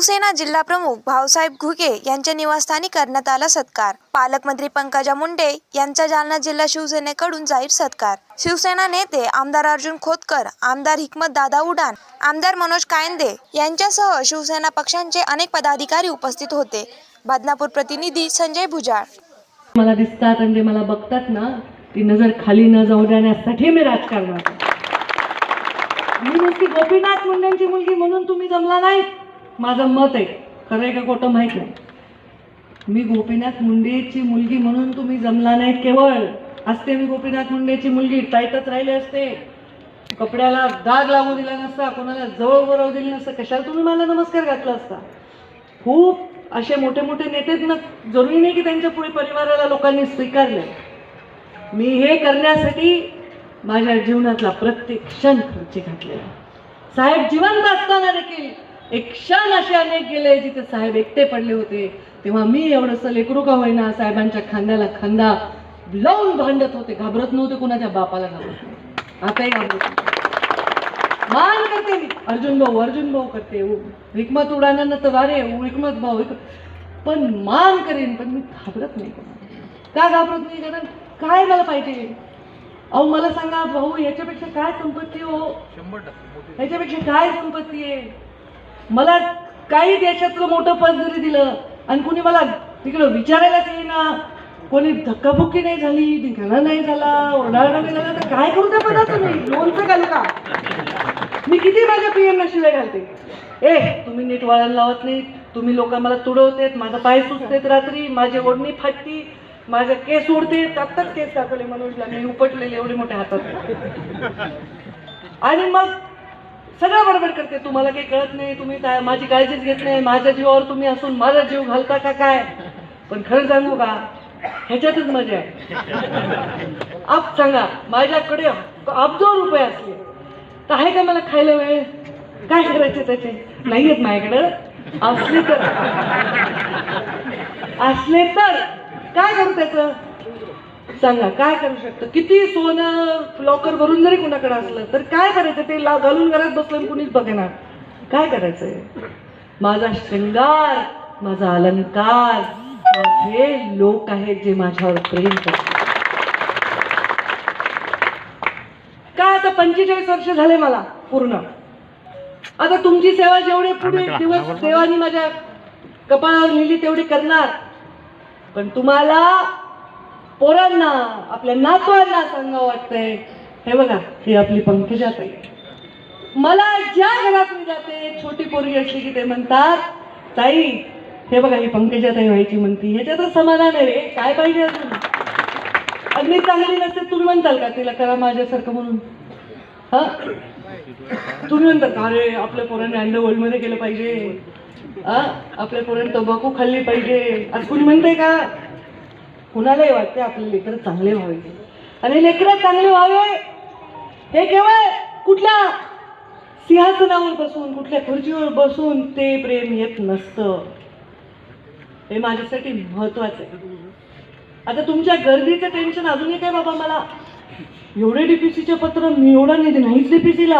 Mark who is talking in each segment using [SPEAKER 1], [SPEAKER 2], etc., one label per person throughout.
[SPEAKER 1] शिवसेना जिल्हा प्रमुख भाऊसाहेब घुगे यांच्या निवासस्थानी करण्यात आला सत्कार. पालकमंत्री पंकजा मुंडे यांचा जालना जिल्हा शिवसेनेकडून जाहीर सत्कार. शिवसेना नेते आमदार अर्जुन खोतकर आमदार हिकमत दादा उडान आमदार मनोज कायंदे यांच्यासह शिवसेना पक्षांचे अनेक पदाधिकारी उपस्थित होते. बदनापूर प्रतिनिधी संजय भुजाळ.
[SPEAKER 2] मला दिसतात आणि मला बघतात ना ती नजर खाली न जाऊ देण्यासाठी मी राजकारणात मी गोपीनाथ मुंडेंची मुलगी म्हणून तुम्ही जमला नाही माझं मत आहे. खरं आहे का खोटं माहीत नाही. मी गोपीनाथ मुंडेची मुलगी म्हणून तुम्ही जमला नाही केवळ. असते मी गोपीनाथ मुंडेची मुलगी. टाईटच राहिले असते. कपड्याला दाग लागू दिला नसता. कोणाला जवळ बरव दिली नसतं. कशाला तुम्ही मला नमस्कार घातला असता? खूप असे मोठे मोठे नेते ना जरुरी नाही की त्यांच्या पुढे परिवाराला लोकांनी स्वीकारले. मी हे करण्यासाठी माझ्या जीवनातला प्रत्येक क्षण खर्ची घातलेला साहेब जिवंत असताना देखील एक क्षण असे अनेक गेले जिथे साहेब एकटे पडले होते. तेव्हा मी एवढंसं लेकरू का होईना साहेबांच्या खांद्याला खांदा लावून भांडत होते. घाबरत नव्हते कुणाच्या बापाला घाबरत आताही घाबरत. मान करते मी. अर्जुन भाऊ अर्जुन भाऊ करते. हिकमत उडाना तर अरे हिकमत भाऊ पण मान करेन पण मी घाबरत नाही. का घाबरत नाही? कारण काय मला पाहिजे? अहो मला सांगा भाऊ ह्याच्यापेक्षा काय संपत्ती हो? ह्याच्यापेक्षा काय संपत्ती आहे? मला काही देशातलं मोठं पद जरी दिलं आणि कुणी मला तिकडं विचारायलाच येईना कोणी धक्काबुक्की नाही झाली धिंगाणा नाही झाला ओरडाओरडा नाही झाला तर काय करू त्या पदाचं मी? लोनचं घालू का? मी किती माझ्या पीएमला शिवाय घालते? ए तुम्ही नीट वळण लावत नाही तुम्ही लोक मला तुडवतेत माझा पाय सुचतेत रात्री माझी ओढणी फाटती माझे केस उडते आत्ताच केस दाखवले मनोजला मी उपटलेले एवढे मोठे हातात. आणि मग सगळं बडबड करते. तुम्हाला काही कळत नाही तुम्ही काय माझी काळजीच घेत नाही माझ्या जीवावर तुम्ही असून माझा जीव घालता का काय? पण खरं सांगू का ह्याच्यातच मजा आहे. आप सांगा माझ्याकडे अब्दो रुपये असले तर आहे का मला खायला वेळ? काय करायचे त्याचे? नाही आहेत माझ्याकडं. असले तर असले तर काय करू त्याचं? सांगा काय करू शकतो? किती सोनं लॉकर भरून जरी कुणाकडे असलं तर काय करायचं? ते ला- घालून घरात बसलं कुणीच बघणार. काय करायचंय? माझा शृंगार माझा अलंकार माझे लोक आहेत जे माझ्यावर प्रेम करतात. काय आता पंचेचाळीस वर्ष झाले मला पूर्ण. आता तुमची सेवा जेवढे पुढे दिवस देवानी माझ्या कपाळावर लिहिली तेवढी करणार. पण तुम्हाला पोरांना आपल्या नातवांना सांगावं वाटतंय. हे बघा ही आपली पंकजा ताई मला ज्या घरात मी जाते छोटी पोरगी असली की ते म्हणतात ताई हे बघा ही पंकजा ताई व्हायची म्हणती. ह्याच्यातच समाधान आहे रे. काय पाहिजे अजून? अगदी चांगली नसते तुम्ही म्हणताल का? तिला करा माझ्यासारखं म्हणून. हा? तुम्ही म्हणतात का अरे आपल्या पोराने अंडरमध्ये केलं पाहिजे. हा? आपल्या पोरांनी तंबाखू खाल्ली पाहिजे. आज कुणी म्हणतंय का? कुणालाही वाटते आपले लेकरं चांगले व्हावे. आणि लेकरं चांगले व्हावे हे केवळ कुठल्या सिंहासनावर बसून कुठल्या खुर्चीवर बसून ते प्रेम येत नसतं. हे माझ्यासाठी महत्वाचं आहे. आता तुमच्या गर्दीचं टेन्शन अजूनही काय बाबा मला? एवढे डीपीसीचे पत्र मी एवढा निधी नाहीच डीपीसीला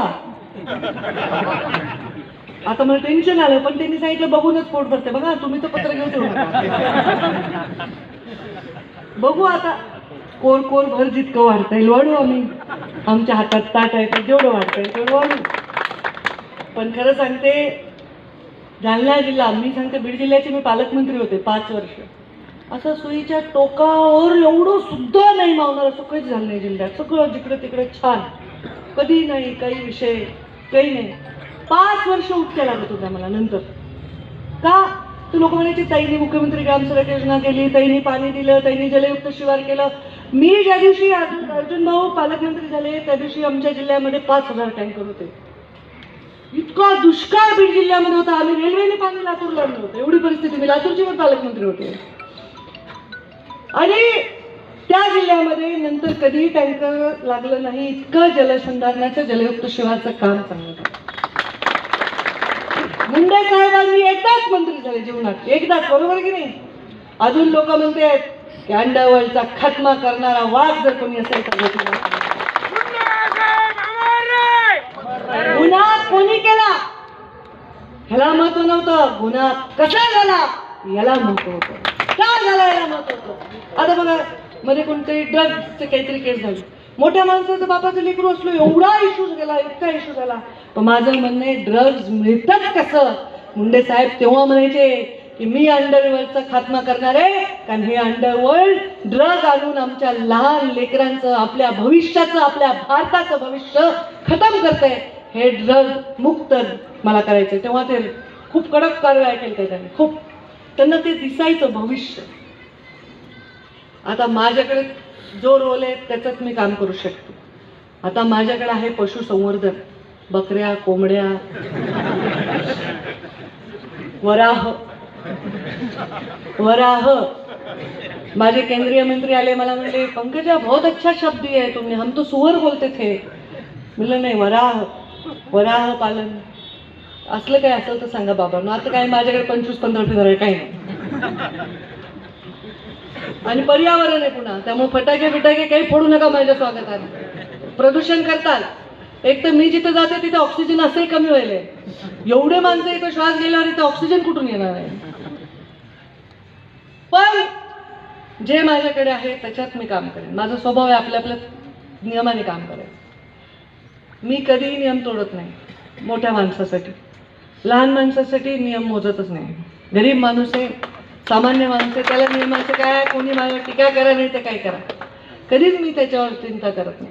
[SPEAKER 2] आता मला टेन्शन आलं पण त्यांनी सांगितलं बघूनच पोट भरते बघा तुम्ही तर पत्र घेऊन बघू आता. कोर कोर भर जितकं वाढता येईल वाढू आम्ही. आमच्या हातात ताट आहे तर जेवढं वाढतंय तेवढं वाढू. पण खरं सांगते जालना जिल्हा मी सांगते बीड जिल्ह्याचे मी पालकमंत्री होते पाच वर्ष. असं सुईच्या टोकावर एवढं सुद्धा नाही मावणार असं काहीच झालं नाही जिल्ह्यात. सगळं जिकडे तिकडे छान. कधी नाही काही विषय काही नाही. पाच वर्ष उपचार लागत होत्या मला नंतर. का? तू लोक म्हणायचे ताईने मुख्यमंत्री ग्रामसडक योजना केली ताईने पाणी दिलं ताईने जलयुक्त शिवार केलं. मी ज्या दिवशी अर्जुन अर्जुन भाऊ पालकमंत्री झाले त्या दिवशी आमच्या जिल्ह्यामध्ये पाच हजार टँकर होते. इतका दुष्काळ बीड जिल्ह्यामध्ये होता. आम्ही रेल्वेने पाणी लातूरला आणलं होतं. एवढी परिस्थिती. मी लातूरची पण पालकमंत्री होते. आणि त्या जिल्ह्यामध्ये नंतर कधीही टँकर लागलं नाही इतकं जलसंधारणाचं जलयुक्त शिवारचं काम चांगलं मुंडे साहेबांनी एकदाच मंत्री झाले जीवनात. एकदाच बरोबर की नाही? अजून लोक म्हणते की अंडावळचा खात्मा करणारा वाघ जर कोणी असेल तर गुन्हा कोणी केला? ह्याला महत्त्व नव्हतं. गुन्हा कसा झाला? याला महत्त्व होतं. का झाला याला महत्त्व होतं? आता बघा मध्ये कोणतरी ड्रग्सचं काहीतरी केस झाली. मोठ्या माणसाचं बापाचं लेकरू असलो एवढा इश्यू झाला इतका इश्यू झाला. पण माझं म्हणणं आहे ड्रग्ज मिळतात कसं? मुंडे साहेब तेव्हा म्हणायचे की मी अंडरवर्ल्डचा खात्मा करणार आहे कारण हे अंडरवर्ल्ड ड्रग आणून आमच्या लहान लेकरांचं आपल्या भविष्याचं आपल्या भारताचं भविष्य खतम करतंय. हे ड्रग मुक्त मला करायचं तेव्हा ते खूप कडक कारवाई केली त्याने खूप. त्यांना ते दिसायचं भविष्य. आता माझ्याकडे जो रोल आहे त्याच्यात मी काम करू शकते. आता माझ्याकडे आहे पशुसंवर्धन. बकऱ्या कोंबड्या. वराह. वराह. माझे केंद्रीय मंत्री आले मला म्हणले पंकजा बहुत अच्छा शब्द आहे तुम्ही हम तो सुवर बोलते थे. म्हणलं नाही वराह. वराह पालन. असलं काय असेल तर सांगा बाबा आता काय माझ्याकडे पंचवीस पंधरा फिगर काही नाही. आणि पर्यावरण आहे पुन्हा. त्यामुळे फटाके बिटाके काही फोडू नका माझ्या स्वागताने. प्रदूषण करतात एक तर मी जिथे जाते तिथे ऑक्सिजन असंही कमी व्हायले एवढे माणसं इथं श्वास गेल्यावर इथं ऑक्सिजन कुठून येणार आहे? पण जे माझ्याकडे आहे त्याच्यात मी काम करेन. माझा स्वभाव आहे आपल्या आपल्या नियमाने काम करेन. मी कधीही नियम तोडत नाही मोठ्या माणसासाठी. लहान माणसासाठी नियम मोजतच नाही. गरीब माणूस आहे सामान्य माणसं त्याला नियमाचं काय कोणी माझ्यावर टीका करा नाही तर काय करा? कधीच मी त्याच्यावर चिंता करत नाही.